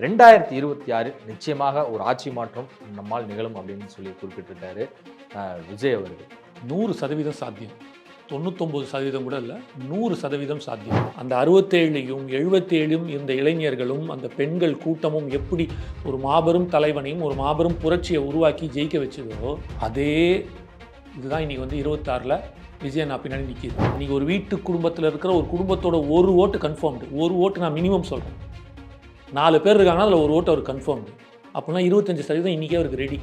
ரெண்டாயிரத்தி இருபத்தி ஆறு நிச்சயமாக ஒரு ஆட்சி மாற்றம் நம்மால் நிகழும் அப்படின்னு சொல்லி குறிப்பிட்டிருக்காரு விஜய் அவர்கள். நூறு சதவீதம் சாத்தியம். தொண்ணூத்தொம்பது சதவீதம் கூட இல்லை நூறு சதவீதம் சாத்தியம். அந்த அறுபத்தேழையும் எழுபத்தேழும் இந்த இளைஞர்களும் அந்த பெண்கள் கூட்டமும் எப்படி ஒரு மாபெரும் தலைவனையும் ஒரு மாபெரும் புரட்சியை உருவாக்கி ஜெயிக்க வச்சதோ அதே இதுதான் இன்னைக்கு வந்து இருபத்தாறில் விஜய் நான் பின்னாடி நிற்கிது இன்னைக்கு ஒரு வீட்டு குடும்பத்தில் இருக்கிற ஒரு குடும்பத்தோட ஒரு ஓட்டு கன்ஃபார்ம்டு ஒரு ஓட்டு நான் மினிமம் சொல்கிறேன் நாலு பேர் இருக்காங்கன்னா அதில் ஒரு ஓட்டு அவர் கன்ஃபார்ம்டு அப்படின்னா இருபத்தஞ்சு சதவீதம் இன்றைக்கே அவருக்கு ரெடி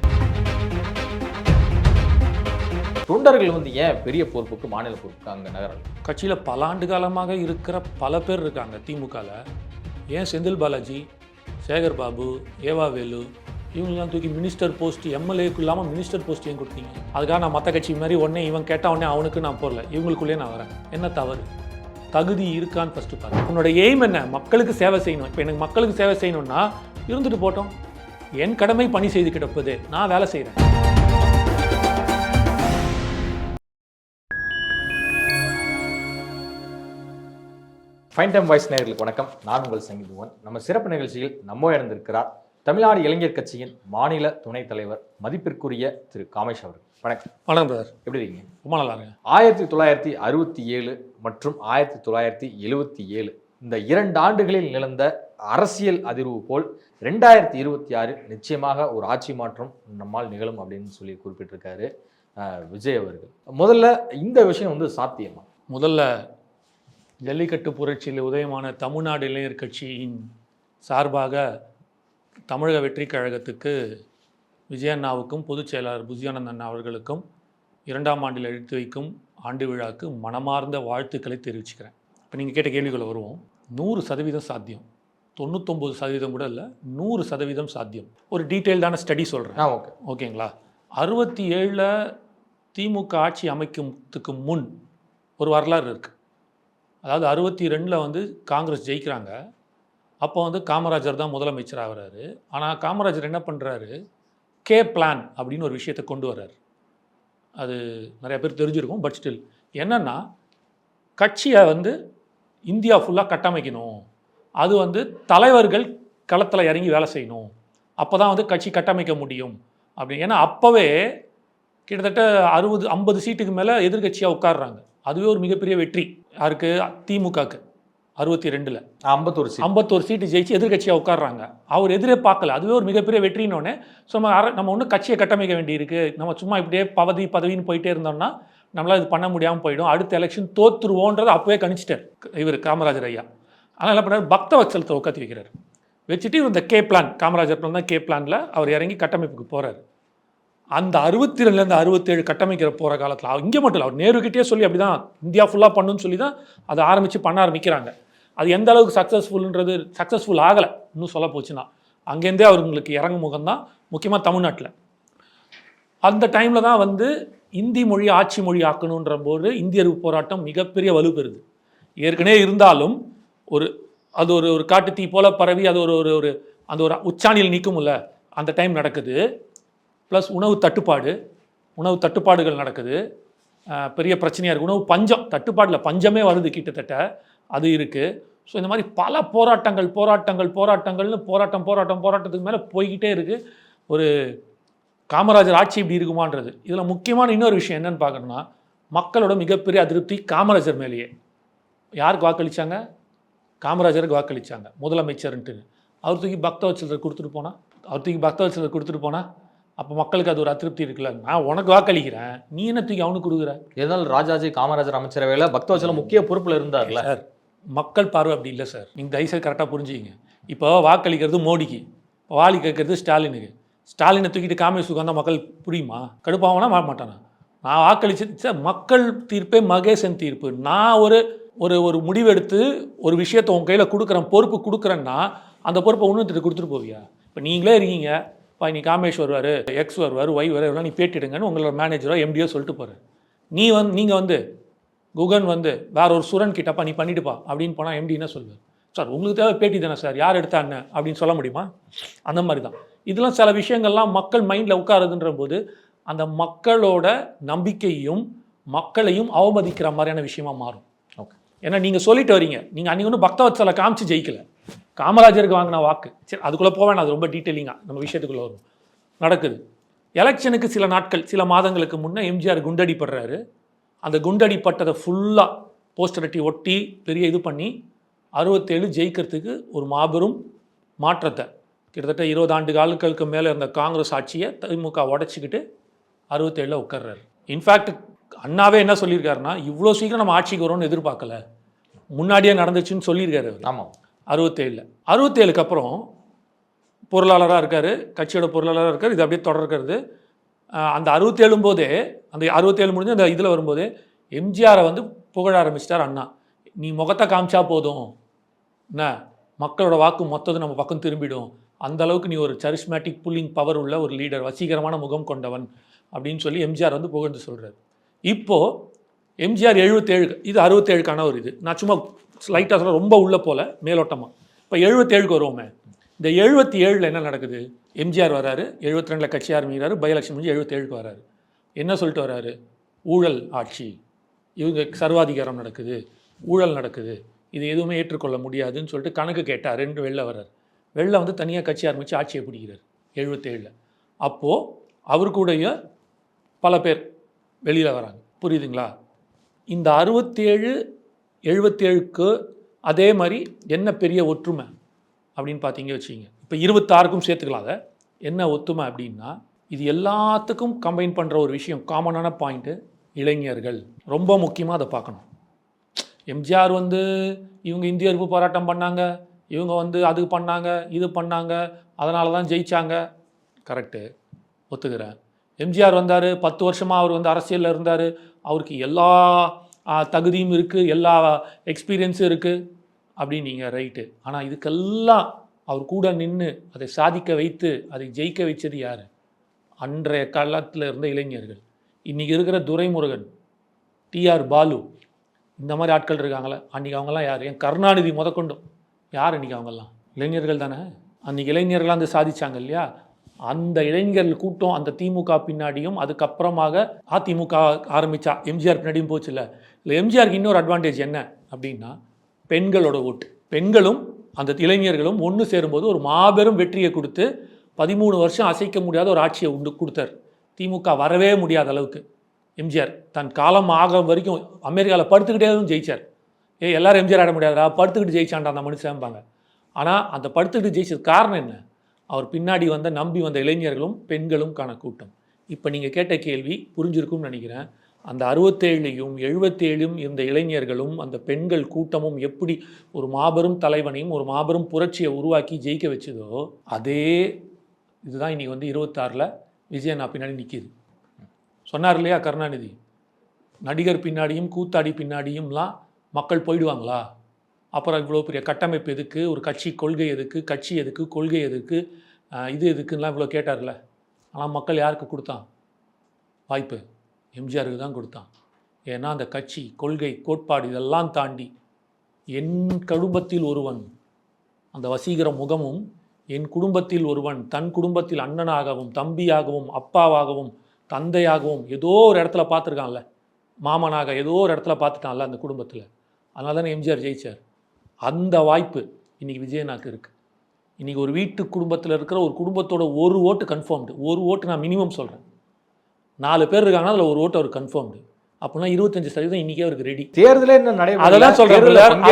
தொண்டர்கள் வந்து ஏன் பெரிய பொறுப்புக்கு மாநில பொறுப்புக்கு அங்கே நகரல்? கட்சியில் பல ஆண்டு காலமாக இருக்கிற பல பேர் இருக்காங்க திமுகவில் ஏன் செந்தில் பாலாஜி சேகர் பாபு ஏவா வேலு இவங்கெல்லாம் தூக்கி மினிஸ்டர் போஸ்ட் எம்எல்ஏக்கு இல்லாமல் மினிஸ்டர் போஸ்ட் ஏன் கொடுத்தீங்க? அதுக்காக நான் மற்ற கட்சி மாதிரி உடனே இவன் கேட்டால் உடனே அவனுக்கு நான் போடல. இவங்களுக்குள்ளே நான் வரேன். என்ன தவறு? தகுதி இருக்கான்னு ஃபஸ்ட்டு பார்த்து உன்னோட எய்ம் என்ன? மக்களுக்கு சேவை செய்யணும். இப்போ எனக்கு மக்களுக்கு சேவை செய்யணும்னா இருந்துட்டு போட்டோம். என் கடமை பணி செய்து கிடப்பது. நான் வேலை செய்கிறேன் ஃபைன் டைம் வாய்ஸ் நேர்களுக்கு வணக்கம். நான் உங்கள் சங்கீதுவன் நம்ம சிறப்பு நிகழ்ச்சியில் நம்ம இழந்திருக்கிறார் தமிழ்நாடு இளைஞர் கட்சியின் மாநில துணைத் தலைவர் மதிப்பிற்குரிய திரு காமேஷ் அவர்கள். வணக்கம். வணக்கம் பிரதர் எப்படி இருக்கீங்க? ரொம்ப நல்லா இருங்க ஆயிரத்தி தொள்ளாயிரத்தி அறுபத்தி ஏழு மற்றும் ஆயிரத்தி தொள்ளாயிரத்தி எழுவத்தி ஏழு. இந்த இரண்டு ஆண்டுகளில் நிலந்த அரசியல் அதிர்வு போல் ரெண்டாயிரத்தி இருபத்தி ஆறு நிச்சயமாக ஒரு ஆட்சி மாற்றம் நம்மால் நிகழும் அப்படின்னு சொல்லி குறிப்பிட்டிருக்காரு விஜய் அவர்கள். முதல்ல இந்த விஷயம் வந்து சாத்தியமா? முதல்ல ஜல்லிக்கட்டு புரட்சியில் உதயமான தமிழ்நாடு இளைஞர் கட்சியின் சார்பாக தமிழக வெற்றிக் கழகத்துக்கு விஜயண்ணாவுக்கும் பொதுச் செயலாளர் புஜியானந்தன் அவர்களுக்கும் இரண்டாம் ஆண்டில் எடுத்து வைக்கும் ஆண்டு விழாக்கு மனமார்ந்த வாழ்த்துக்களை தெரிவிச்சுக்கிறேன். இப்போ நீங்கள் கேட்ட கேள்விகளை வருவோம். நூறு சதவீதம் சாத்தியம். தொண்ணூத்தொம்பது சதவீதம் கூட இல்லை நூறு சதவீதம் சாத்தியம். ஒரு டீட்டெயில்டான ஸ்டடி சொல்கிறேன் ஓகே. ஓகேங்களா? அறுபத்தி ஏழில் திமுக ஆட்சி அமைக்கிறதுக்கு முன் ஒரு வரலாறு இருக்குது அதாவது அறுபத்தி ரெண்டில் வந்து காங்கிரஸ் ஜெயிக்கிறாங்க. அப்போ வந்து காமராஜர் தான் முதலமைச்சர் ஆகிறாரு. ஆனால் காமராஜர் என்ன பண்ணுறாரு கே பிளான் அப்படின்னு ஒரு விஷயத்தை கொண்டு வர்றார். அது நிறைய பேர் தெரிஞ்சிருக்கும் பட் ஸ்டில் என்னென்னா கட்சியை வந்து இந்தியா ஃபுல்லாக கட்டமைக்கணும். அது வந்து தலைவர்கள் களத்தில் இறங்கி வேலை செய்யணும். அப்போ தான் வந்து கட்சி கட்டமைக்க முடியும். அப்படி ஏன்னா அப்போவே கிட்டத்தட்ட அறுபது ஐம்பது சீட்டுக்கு மேலே எதிர்கட்சியாக உட்காடுறாங்க அதுவே ஒரு மிகப்பெரிய வெற்றி. யாருக்கு? திமுகக்கு. அறுபத்தி ரெண்டில். ஐம்பத்தொரு சீட் ஐம்பத்தோரு சீட்டு ஜெயிச்சு எதிர்க்கட்சியாக உட்கார்றாங்க. அவர் எதிரே பார்க்கல. அதுவே ஒரு மிகப்பெரிய வெற்றினோடனே ஸோ நம்ம அர- நம்ம ஒன்றும் கட்சியை கட்டமைக்க வேண்டியிருக்கு. நம்ம சும்மா இப்படியே பதவி பதவின்னு போயிட்டே இருந்தோம்னா நம்மளால் இது பண்ண முடியாமல் போயிடும். அடுத்த எலெக்ஷன் தோத்துருவோன்றதை அப்போவே கணிச்சிட்டார் இவர் காமராஜர் ஐயா. ஆனால் என்ன பண்ணார்? பக்த வத்சலத்தை உட்காத்தி வைக்கிறார். வச்சுட்டு இவர் இந்த கே பிளான் காமராஜர் பிளான் தான் கே பிளானில் அவர் இறங்கி கட்டமைப்புக்கு போகிறார் அந்த அறுபத்தி ரெண்டுலேருந்து அறுபத்தேழு கட்டமைக்கிற போகிற காலத்தில் இங்கே மட்டும் இல்லை அவர் நேருக்கிட்டே சொல்லி அப்படி தான் இந்தியா ஃபுல்லாக பண்ணுன்னு சொல்லி தான் அதை ஆரம்பித்து பண்ண ஆரம்பிக்கிறாங்க. அது எந்த அளவுக்கு சக்ஸஸ்ஃபுல்ன்றது சக்ஸஸ்ஃபுல் ஆகலை. இன்னும் சொல்ல போச்சுன்னா. அங்கேருந்தே அவங்களுக்கு இறங்கும் முகம்தான் முக்கியமாக தமிழ்நாட்டில். அந்த டைமில் தான் வந்து இந்தி மொழி ஆட்சி மொழி ஆக்கணுன்ற போது இந்தியர் போராட்டம் மிகப்பெரிய வலுப்பெறுது. ஏற்கனவே இருந்தாலும் ஒரு அது ஒரு ஒரு காட்டு தீ போல பரவி அது ஒரு ஒரு ஒரு அந்த ஒரு உச்சாணியில் நிற்கும்ல அந்த டைம் நடக்குது. ப்ளஸ் உணவு தட்டுப்பாடு உணவு தட்டுப்பாடுகள் நடக்குது. பெரிய பிரச்சனையாக இருக்குது உணவு பஞ்சம் தட்டுப்பாடில் பஞ்சமே வருது கிட்டத்தட்ட. அது இருக்குது ஸோ இந்த மாதிரி பல போராட்டங்கள் போராட்டங்கள் போராட்டங்கள்னு போராட்டம் போராட்டம் போராட்டத்துக்கு மேலே போய்கிட்டே இருக்குது ஒரு காமராஜர் ஆட்சி இப்படி இருக்குமான்றது. இதில் முக்கியமான இன்னொரு விஷயம் என்னன்னு பார்க்கணும்னா மக்களோட மிகப்பெரிய அதிருப்தி காமராஜர் மேலேயே. யாருக்கு வாக்களிச்சாங்க? காமராஜருக்கு வாக்களிச்சாங்க. முதலமைச்சர்ன்ட்டு. அவர் தூக்கி பக்தவச்சலர் கொடுத்துட்டு போனா? அவர் தூக்கி பக்தவச்சலர் கொடுத்துட்டு போனா? அப்போ மக்களுக்கு அது ஒரு அதிருப்தி இருக்குல்ல. நான் உனக்கு வாக்களிக்கிறேன். நீ என்ன தூக்கி அவனுக்கு கொடுக்குற? இருந்தாலும் ராஜாஜி காமராஜர் அமைச்சரவையில பக்தவச்சலம் முக்கிய பொறுப்புல இருந்தார்ல. சார் மக்கள் பார்வை அப்படி இல்லை சார். நீங்கள் தயவுசெய்து கரெக்டாக புரிஞ்சுக்கிங்க. இப்போ வாக்களிக்கிறது மோடிக்கு வாலி கேட்கறது ஸ்டாலினுக்கு. ஸ்டாலினை தூக்கிட்டு காமேஷ் உட்காந்தா மக்கள் புரியுமா? கடுப்பாகனா வாழ மாட்டானா? நான் வாக்களிச்சு சார் மக்கள் தீர்ப்பே மகேசன் தீர்ப்பு. நான் ஒரு ஒரு ஒரு முடிவெடுத்து ஒரு விஷயத்தை உன் கையில் கொடுக்குறேன் பொறுப்பு கொடுக்குறேன்னா அந்த பொறுப்பை இன்னொருத்தர் கொடுத்துட்டு போவியா? இப்போ நீங்களே இருக்கீங்க. இப்போ நீ காமேஷ் வருவார் எக்ஸ் வருவார் ஒய் வருவார் நீ பேட்டிடுங்கன்னு உங்களோட மேனேஜரோ எம்டியோ சொல்லிட்டு போகிறேன் நீ வந்து நீங்கள் வந்து குகன் வந்து வேற ஒரு சுரன் கிட்டப்பா நீ பண்ணிட்டுப்பா அப்படின்னு போனால் எம்டி என்ன சொல்லுவார்? சார் உங்களுக்கு தேவை பேட்டி தானே சார் யார் எடுத்தா என்ன? அப்படின்னு சொல்ல முடியுமா? அந்த மாதிரி தான். இதெல்லாம் சில விஷயங்கள்லாம் மக்கள் மைண்டில் உட்காருதுன்ற போது அந்த மக்களோட நம்பிக்கையும் மக்களையும் அவமதிக்கிற மாதிரியான விஷயமா மாறும். ஓகே. ஏன்னா நீங்கள் சொல்லிட்டு வரீங்க. நீங்கள் அன்றைக்கி ஒன்றும் பக்தவத்சலை காமிச்சு ஜெயிக்கல. காமராஜருக்கு வாங்கின வாக்கு. சரி அதுக்குள்ளே போவேன் அது ரொம்ப டீட்டெயிலிங்காக நம்ம விஷயத்துக்குள்ளே வரும் நடக்குது. எலெக்ஷனுக்கு சில நாட்கள் சில மாதங்களுக்கு முன்னே எம்ஜிஆர் குண்டடிப்படுறாரு அந்த குண்டடிப்பட்டதை ஃபுல்லாக போஸ்டர் ஒட்டி ஒட்டி பெரிய இது பண்ணி அறுபத்தேழு ஜெயிக்கிறதுக்கு ஒரு மாபெரும் மாற்றத்தை. கிட்டத்தட்ட இருபது ஆண்டு காலங்களுக்கு மேலே இருந்த காங்கிரஸ் ஆட்சியை திமுக உடச்சிக்கிட்டு அறுபத்தேழில் உட்கார்றாரு. இன்ஃபேக்ட் அண்ணாவே என்ன சொல்லியிருக்காருன்னா இவ்வளோ சீக்கிரம் நம்ம ஆட்சிக்கு வரோம்னு எதிர்பார்க்கல. முன்னாடியே நடந்துச்சுன்னு சொல்லியிருக்காரு ஆமாம். அறுபத்தேழில். அறுபத்தேழுக்கு அப்புறம் பொருளாளராக இருக்கார் கட்சியோட பொருளாளராக இருக்கார் இது அப்படியே தொடர்கிறது. அந்த அறுபத்தேழும் போதே அந்த அறுபத்தேழு முடிஞ்சு அந்த இதில் வரும்போதே எம்ஜிஆரை வந்து புகழ ஆரம்பிச்சிட்டார் அண்ணா. நீ முகத்தை காமிச்சா போதும். என்ன? மக்களோட வாக்கு மொத்தது நம்ம பக்கம் திரும்பிடும். அந்த அளவுக்கு நீ ஒரு சரிஸ்மேட்டிக் புல்லிங் பவர் உள்ள ஒரு லீடர் வசீகரமான முகம் கொண்டவன் அப்படின்னு சொல்லி எம்ஜிஆர் வந்து புகழ்ந்து சொல்கிறார் இப்போது எம்ஜிஆர் எழுபத்தேழு இது அறுபத்தேழுக்கான ஒரு இது. நான் சும்மா ஸ்லைட்டாக சொல்ல ரொம்ப உள்ளே போல மேலோட்டமாக இப்போ எழுபத்தேழுக்கு வருவோமே. இந்த எழுபத்தி ஏழில் என்ன நடக்குது? எம்ஜிஆர் வராரு எழுபத்தி ரெண்டில் கட்சி ஆரம்பிக்கிறாரு பை முடிஞ்சு எழுபத்தி ஏழுக்கு வராரு. என்ன சொல்லிட்டு வராரு? ஊழல் ஆட்சி. இவங்க சர்வாதிகாரம் நடக்குது ஊழல் நடக்குது. இது எதுவுமே ஏற்றுக்கொள்ள முடியாதுன்னு சொல்லிட்டு கணக்கு கேட்டார். ரெண்டு வெளில வர்றார் வெளில வந்து தனியாக கட்சி ஆரம்பித்து ஆட்சியை பிடிக்கிறார் எழுபத்தேழில். அப்போது அவர் கூடய பல பேர் வெளியில் வராங்க. புரியுதுங்களா? இந்த அறுபத்தேழு எழுபத்தேழுக்கு அதே மாதிரி என்ன பெரிய ஒற்றுமை? அப்படின்னு பார்த்தீங்க வச்சுக்கிங்க. இப்போ இருபத்தாறுக்கும் சேர்த்துக்கலாம் அதை. என்ன ஒத்துமை அப்படின்னா இது எல்லாத்துக்கும் கம்பைன் பண்ணுற ஒரு விஷயம் காமனான பாயிண்ட்டு இளைஞர்கள். ரொம்ப முக்கியமாக அதை பார்க்கணும். எம்ஜிஆர் வந்து இவங்க இந்திய எதிர்ப்பு போராட்டம் பண்ணாங்க இவங்க வந்து அது பண்ணாங்க இது பண்ணாங்க அதனால தான் ஜெயிச்சாங்க. கரெக்டு ஒத்துக்கிறேன். எம்ஜிஆர் வந்தார் பத்து வருஷமாக அவர் வந்து அரசியலில் இருந்தார். அவருக்கு எல்லா தகுதியும் இருக்குது எல்லா எக்ஸ்பீரியன்ஸும் இருக்குது அப்படின்னு நீங்கள் ரைட்டு ஆனால் இதுக்கெல்லாம் அவர் கூட நின்று அதை சாதிக்க வைத்து அதை ஜெயிக்க வைச்சது யார்? அன்றைய காலத்தில் இருந்த இளைஞர்கள். இன்றைக்கி இருக்கிற துரைமுருகன் டிஆர் பாலு இந்த மாதிரி ஆட்கள் இருக்காங்களே அன்றைக்கி அவங்கெல்லாம் யார்? என் கருணாநிதி முதற்கொண்டும் யார் இன்றைக்கி அவங்கெல்லாம்? இளைஞர்கள் தானே? அன்றைக்கி இளைஞர்களாக வந்து சாதித்தாங்க இல்லையா? அந்த இளைஞர்கள் கூட்டம் அந்த திமுக பின்னாடியும் அதுக்கப்புறமாக அதிமுக ஆரம்பித்தா எம்ஜிஆர் பின்னாடியும் போச்சு இல்லை இல்லை எம்ஜிஆருக்கு இன்னொரு அட்வான்டேஜ் என்ன அப்படின்னா பெண்களோட ஓட்டு. பெண்களும் அந்த இளைஞர்களும் ஒன்று சேரும்போது ஒரு மாபெரும் வெற்றியை கொடுத்து பதிமூணு வருஷம் அசைக்க முடியாத ஒரு ஆட்சியை உண்டு கொடுத்தார். திமுக வரவே முடியாத அளவுக்கு. எம்ஜிஆர் தன் காலம் ஆக வரைக்கும் அமெரிக்காவில் படுத்துக்கிட்டே ஜெயிச்சார். ஏ எல்லாரும் எம்ஜிஆர் ஆட முடியாதா படுத்துக்கிட்டு ஜெயிச்சான்டா அந்த மனுஷன்பாங்க ஆனால் அந்த படுத்துக்கிட்டு ஜெயிச்சது காரணம் என்ன? அவர் பின்னாடி வந்த நம்பி வந்த இளைஞர்களும் பெண்களும் காண கூட்டம். இப்போ நீங்கள் கேட்ட கேள்வி புரிஞ்சிருக்கும்னு நினைக்கிறேன். அந்த அறுபத்தேழையும் எழுபத்தேழும் இருந்த இளைஞர்களும் அந்த பெண்கள் கூட்டமும் எப்படி ஒரு மாபெரும் தலைவனையும் ஒரு மாபெரும் புரட்சியை உருவாக்கி ஜெயிக்க வச்சதோ அதே இதுதான் இன்னைக்கு வந்து இருபத்தாறில் விஜயண்ணா பின்னாடி நிற்கிது சொன்னார் இல்லையா கருணாநிதி? நடிகர் பின்னாடியும் கூத்தாடி பின்னாடியும்லாம் மக்கள் போயிடுவாங்களா? அப்புறம் இவ்வளோ பெரிய கட்டமைப்பு எதுக்கு? ஒரு கட்சி கொள்கை எதுக்கு? கட்சி எதுக்கு? கொள்கை எதுக்கு? இது எதுக்குன்னெலாம் இவ்வளோ கேட்டார்ல. ஆனால் மக்கள் யாருக்கு கொடுத்தான்? வாய்ப்பு. எம்ஜிஆருக்கு தான் கொடுத்தான். ஏன்னா அந்த கட்சி கொள்கை கோட்பாடு இதெல்லாம் தாண்டி என் குடும்பத்தில் ஒருவன் அந்த வசீகர முகமும் என் குடும்பத்தில் ஒருவன் தன் குடும்பத்தில் அண்ணனாகவும் தம்பியாகவும் அப்பாவாகவும் தந்தையாகவும் ஏதோ ஒரு இடத்துல பார்த்துருக்கான்ல. மாமனாக ஏதோ ஒரு இடத்துல பார்த்துட்டான்ல அந்த குடும்பத்தில். அதனால தானே எம்ஜிஆர் ஜெயிச்சார். அந்த வாய்ப்பு இன்னைக்கு விஜயநாக்கு இருக்குது இன்றைக்கி ஒரு வீட்டு குடும்பத்தில் இருக்கிற ஒரு குடும்பத்தோட ஒரு ஓட்டு கன்ஃபார்ம்டு ஒரு ஓட்டு நான் மினிமம் சொல்கிறேன் நாலு பேர் இருக்காங்கன்னா அதில் ஒரு ஓட்டு அவர் கன்ஃபார்ம்டு அப்படின்னா இருபத்தஞ்சு சதவீதம் இன்றைக்கே அவருக்கு ரெடி தேர்தலே இன்னும் நடைபெறல. அதெல்லாம் சொல்றேன்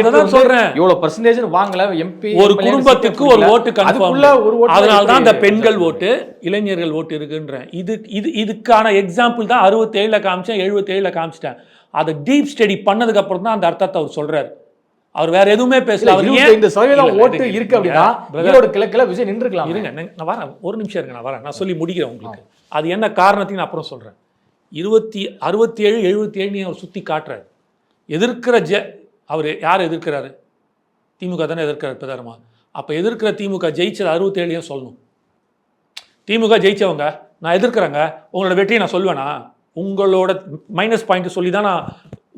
வந்து சொல்றேன். இவ்வளவு பர்சன்டேஜ் வாங்கல எம்பி ஒரு குடும்பத்துக்கு ஒரு ஓட்டு கன்ஃபார்ம் ஒரு அதனால தான் அந்த பெண்கள் ஓட்டு இளைஞர்கள் ஓட்டு இருக்குன்றேன். இது இது இதுக்கான எக்ஸாம்பிள் தான் அறுபத்தேழில் காமிச்சேன் எழுபத்தேழில் காமிச்சிட்டேன். அதை டீப் ஸ்டடி பண்ணதுக்கு அப்புறம் தான் அந்த அர்த்தத்தை அவர் சொல்றாரு. அவர் வேற எதுவுமே பேசல. அவர் இந்த சதவீதம் ஓட்டு இருக்கு அப்படின்னா ஈரோடு கிழக்குல விஜய் நின்றுக்கலாம் இருங்க நான் வரேன். ஒரு நிமிஷம் இருங்க நான் வரேன். நான் சொல்லி முடிக்கிறேன் உங்களுக்கு. அது என்ன காரணத்தையும் நான் அப்புறம் சொல்கிறேன் இருபத்தி அறுபத்தி ஏழு எழுபத்தி ஏழு அவர் சுற்றி காட்டுறாரு. எதிர்க்கிற ஜ அவர் யார் எதிர்க்கிறாரு? திமுக தானே எதிர்க்கிறார் பிரதாரமா அப்போ எதிர்க்கிற திமுக ஜெயிச்சது அறுபத்தேழையும் சொல்லணும். திமுக ஜெயிச்சவங்க நான் எதிர்க்கிறேங்க. உங்களோட வெற்றியை நான் சொல்லுவேனா உங்களோட மைனஸ் பாயிண்ட் சொல்லி தான் நான்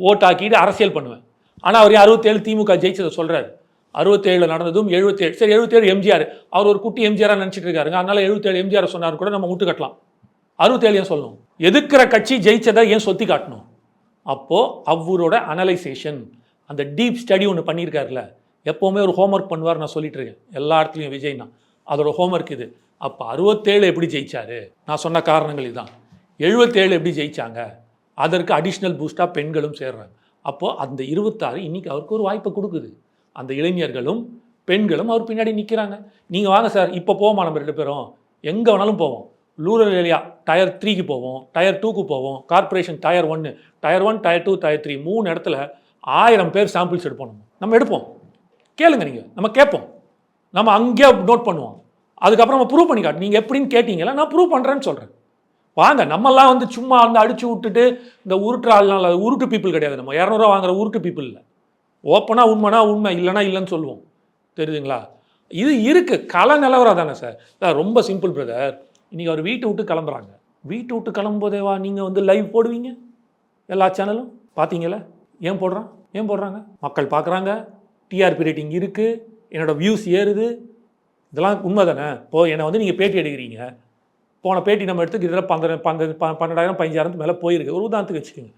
ஓட்டாக்கிட்டு அரசியல் பண்ணுவேன். ஆனால் அவர் அறுபத்தேழு திமுக ஜெயிச்சதை சொல்கிறாரு அறுபத்தேழில் நடந்ததும் எழுபத்தேழு சரி எழுபத்தேழு எம்ஜிஆர். அவர் ஒரு குட்டி எம்ஜிஆராக நினச்சிட்டு இருக்காருங்க. அதனால எழுபத்தேழு எம்ஜிஆர் சொன்னார் கூட நம்ம விட்டு கட்டலாம். அறுபத்தேழு ஏன் சொல்லணும்? எதுக்கிற கட்சி ஜெயிச்சதை ஏன் சொத்தி காட்டணும்? அப்போது அவரோட அனலைசேஷன் அந்த டீப் ஸ்டடி ஒன்று பண்ணியிருக்காருல. எப்போவுமே ஒரு ஹோம்ஒர்க் பண்ணுவார் நான் சொல்லிட்டு இருக்கேன். எல்லா இடத்துலையும் விஜய்னா அதோட ஹோம்ஒர்க் இது. அப்போ அறுபத்தேழு எப்படி ஜெயிச்சாரு? நான் சொன்ன காரணங்கள் இதுதான் எழுபத்தேழு எப்படி ஜெயிச்சாங்க? அதற்கு அடிஷ்னல் பூஸ்டாக பெண்களும் சேர்றாங்க. அப்போது அந்த இருபத்தாறு இன்னைக்கு அவருக்கு ஒரு வாய்ப்பை கொடுக்குது. அந்த இளைஞர்களும் பெண்களும் அவர் பின்னாடி நிற்கிறாங்க நீங்கள் வாங்க சார் இப்போ போவோமா நம்ம ரெண்டு பேரும்? எங்கே வேணாலும் போவோம். ரூரல் ஏரியா டயர் த்ரீக்கு போவோம் டயர் டூக்கு போவோம் கார்ப்பரேஷன் டயர் ஒன்று tier one tier two tier three மூணு இடத்துல ஆயிரம் பேர் சாம்பிள்ஸ் எடுப்போம் நம்ம. நம்ம எடுப்போம். கேளுங்க நீங்கள் நம்ம கேட்போம். நம்ம அங்கேயே நோட் பண்ணுவோம். அதுக்கப்புறம் நம்ம ப்ரூவ் பண்ணி காட்டு. நீங்கள் எப்படின்னு கேட்டீங்களா? நான் ப்ரூவ் பண்ணுறேன்னு சொல்கிறேன் வாங்க நம்மெல்லாம் வந்து சும்மா வந்து அடிச்சு விட்டுட்டு இந்த உருட்டு ஆள்னால உருட்டு பீப்புள் கிடையாது நம்ம. இரநூறுவா வாங்குற உருட்டு பீப்புள் இல்லை. ஓப்பனாக உண்மைனா உண்மை இல்லைனா இல்லைன்னு சொல்லுவோம். தெரியுதுங்களா? இது இருக்குது கள நிலவரம் தானே சார்? சார் ரொம்ப சிம்பிள் பிரதர் இன்றைக்கி அவர் வீட்டை விட்டு கிளம்புறாங்க. வீட்டை விட்டு கிளம்பும்போதே வா நீங்கள் வந்து லைவ் போடுவீங்க? எல்லா சேனலும் பார்த்தீங்களா ஏன் போடுறான்? ஏன் போடுறாங்க? மக்கள் பார்க்குறாங்க டிஆர்பி ரேட்டிங் இருக்குது என்னோடய வியூஸ் ஏறுது. இதெல்லாம் உண்மை தானே இப்போது என்னை வந்து நீங்கள் பேட்டி எடுக்கிறீங்க. போன பேட்டி நம்ம எடுத்து கிட்டத்தட்ட பன்னெண்டு பன்னெண்டு பன்னெண்டாயிரம் பதினஞ்சாயிரத்து மேலே போயிருக்கு. ஒரு உதாரணத்துக்கு வச்சுக்கோங்க.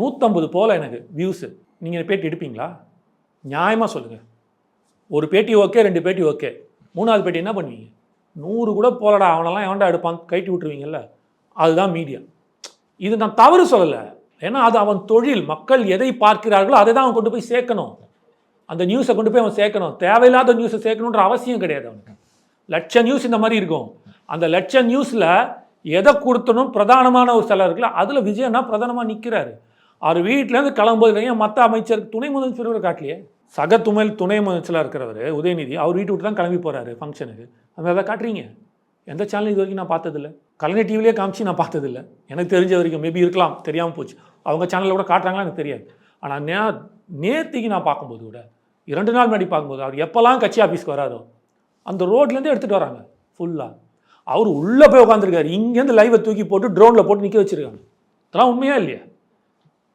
நூற்றம்பது போல் எனக்கு வியூஸு நீங்கள் பேட்டி எடுப்பீங்களா? நியாயமாக சொல்லுங்கள் ஒரு பேட்டி ஓகே ரெண்டு பேட்டி ஓகே மூணாவது பேட்டி என்ன பண்ணுவீங்க? நூறு கூட போலடா அவனெல்லாம் எவன்டா எடுப்பான்? கைட்டி விட்டுருவீங்கல்ல. அதுதான் மீடியா. இது நான் தவறு சொல்லலை. ஏன்னா அது அவன் தொழில். மக்கள் எதை பார்க்கிறார்களோ அதை தான் அவன் கொண்டு போய் சேர்க்கணும். அந்த நியூஸை கொண்டு போய் அவன் சேர்க்கணும். தேவையில்லாத நியூஸை சேர்க்கணுன்ற அவசியம் கிடையாது அவனுக்கு. லட்ச நியூஸ் இந்த மாதிரி இருக்கும். அந்த லட்ச நியூஸில் எதை கொடுத்தனும் பிரதானமான ஒரு சிலர் இருக்குல்ல அதில் விஜயன்னா பிரதானமாக நிற்கிறாரு அவர் வீட்டிலேருந்து கிளம்பும்போது ஏன் மற்ற அமைச்சருக்கு துணை முதலமைச்சர் காட்டலையே? சக துணை துணை முதலமைச்சராக இருக்கிறவர் உதயநிதி அவர் வீட்டு விட்டு தான் கிளம்பி போகிறாரு ஃபங்க்ஷனுக்கு அந்த மாதிரி காட்டுறீங்க. எந்த சேனல் இது வரைக்கும் நான் பார்த்ததில்ல. கலைஞர் டிவிலே காமிச்சு நான் பார்த்ததில்ல. எனக்கு தெரிஞ்ச வரைக்கும் மேபி இருக்கலாம் தெரியாமல் போச்சு. அவங்க சேனலில் கூட காட்டுறாங்களா எனக்கு தெரியாது. ஆனால் நே நேர்த்திக்கு நான் பார்க்கும்போது கூட இரண்டு நாள் முன்னாடி பார்க்கும்போது அவர் எப்போல்லாம் கட்சி ஆஃபீஸ்க்கு வராரோ அந்த ரோட்லேருந்து எடுத்துகிட்டு வராங்க ஃபுல்லாக அவர் உள்ளே போய் உட்காந்துருக்காரு இங்கேருந்து லைவை தூக்கி போட்டு ட்ரோனில் போட்டு நிற்க வச்சுருக்காங்க. இதெல்லாம் உண்மையா இல்லையா?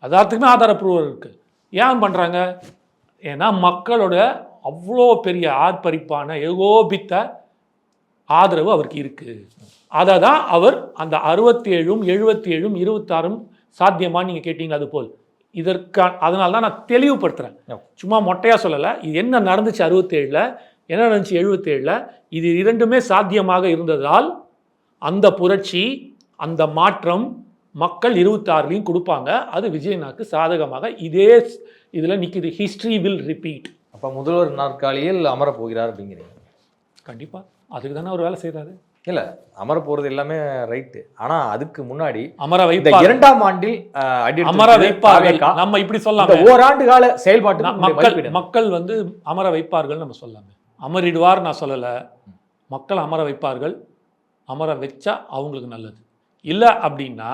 அதார்த்தமே ஆதாரப்பூர்வம் இருக்குது ஏன் பண்ணுறாங்க ஏன்னா மக்களோட அவ்வளோ பெரிய ஆர்ப்பரிப்பான ஏகோபித்த ஆதரவு அவருக்கு இருக்குது அதை தான் அவர் அந்த அறுபத்தி ஏழும் எழுபத்தி ஏழும் இருபத்தாறும் சாத்தியமான்னு நீங்கள் கேட்டீங்க அது போல். இதற்கா அதனால தான் நான் தெளிவுபடுத்துகிறேன். சும்மா மொட்டையாக சொல்லலை. இது என்ன நடந்துச்சு அறுபத்தேழில்? என்ன நடந்துச்சு எழுபத்தேழில்? இது இரண்டுமே சாத்தியமாக இருந்ததால் அந்த புரட்சி அந்த மாற்றம் மக்கள் இருபத்தாறுலையும் கொடுப்பாங்க. அது விஜயனாக்கு சாதகமாக இதே இதில் நிற்கிது ஹிஸ்ட்ரி வில் ரிப்பீட் அப்ப முதல்வர் நாற்காலியில் அமரப் போகிறார் அப்படிங்கிறீங்க. கண்டிப்பாக அதுக்கு தானே அவர் வேலை செய்கிறாரு இல்ல அமர போறது எல்லாமே ரைட்டு ஆனா அதுக்கு முன்னாடி அமர வைப்பார்கள். இரண்டாம் ஆண்டில் அடி அமர வைப்பார்கள். நம்ம இப்படி சொல்லாம. ஓராண்டு கால செயல்பாட்டு மக்கள் மக்கள் வந்து அமர வைப்பார்கள் நம்ம சொல்லாம. அமரிடுவார் நான் சொல்லலை. மக்கள் அமர வைப்பார்கள். அமர வச்சா அவங்களுக்கு நல்லது. இல்லை அப்படின்னா